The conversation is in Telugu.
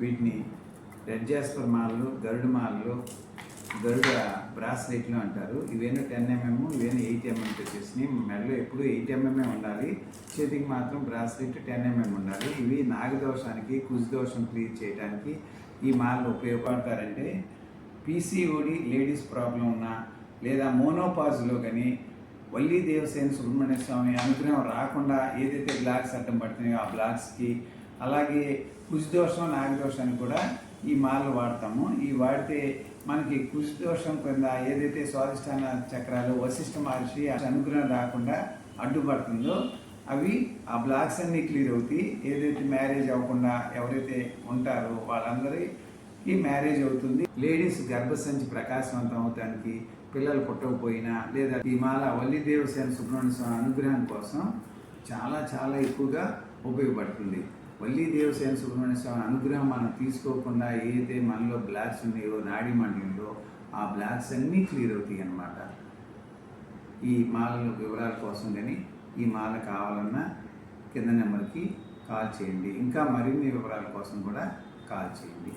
వీటిని రెడ్ జాస్పర్ మాలలు గరుడు మాలలు గరుడ బ్రాస్లెట్లు అంటారు. ఇవేనో టెన్ ఎంఎం ఇవేనో ఎయిట్ ఎంఎం వచ్చేసి మెడలో ఎప్పుడు ఎయిట్ ఎంఎంఏ ఉండాలి. చేతికి మాత్రం బ్రాస్లెట్ టెన్ ఎంఎం ఉండాలి. ఇవి నాగదోషానికి కుజదోషం క్లియర్ చేయడానికి ఈ మాలలు ఉపయోగపడతారంటే పీసీఓడి లేడీస్ ప్రాబ్లం ఉన్నా లేదా మోనోపాజ్లో కానీ వల్లి దేవసేన సుబ్రహ్మణ్య స్వామి అనుగ్రహం రాకుండా ఏదైతే బ్లాక్స్ అడ్డం పడుతున్నాయో ఆ బ్లాక్స్కి అలాగే కుజదోషం నాగదోషాన్ని కూడా ఈ మాలలు వాడతాము. ఈ వాడితే మనకి కుజదోషం కింద ఏదైతే స్వాధిష్టాన చక్రాలు వశిష్ఠ మహర్షి అనుగ్రహం రాకుండా అడ్డుపడుతుందో అవి ఆ బ్లాక్స్ అన్నీ క్లియర్ అవుతాయి. ఏదైతే మ్యారేజ్ అవ్వకుండా ఎవరైతే ఉంటారో వాళ్ళందరికీ మ్యారేజ్ అవుతుంది. లేడీస్ గర్భసంచి ప్రకాశవంతం అవటానికి పిల్లలు పుట్టకపోయినా లేదా ఈ మాల వల్లి సుబ్రహ్మణ్య స్వామి అనుగ్రహం కోసం చాలా చాలా ఎక్కువగా ఉపయోగపడుతుంది. వల్లి దేవసేన సుబ్రహ్మణ్య స్వామి అనుగ్రహం మనం తీసుకోకుండా ఏదైతే మనలో బ్లాక్స్ ఉన్నాయో నాడి మండలిలో ఆ బ్లాక్స్ అన్నీ క్లియర్ అవుతాయి అన్నమాట. ఈ మాల వివరాల కోసం కానీ ఈ మాల కావాలన్నా కింద నెంబర్కి కాల్ చేయండి. ఇంకా మరిన్ని వివరాల కోసం కూడా కాల్ చేయండి.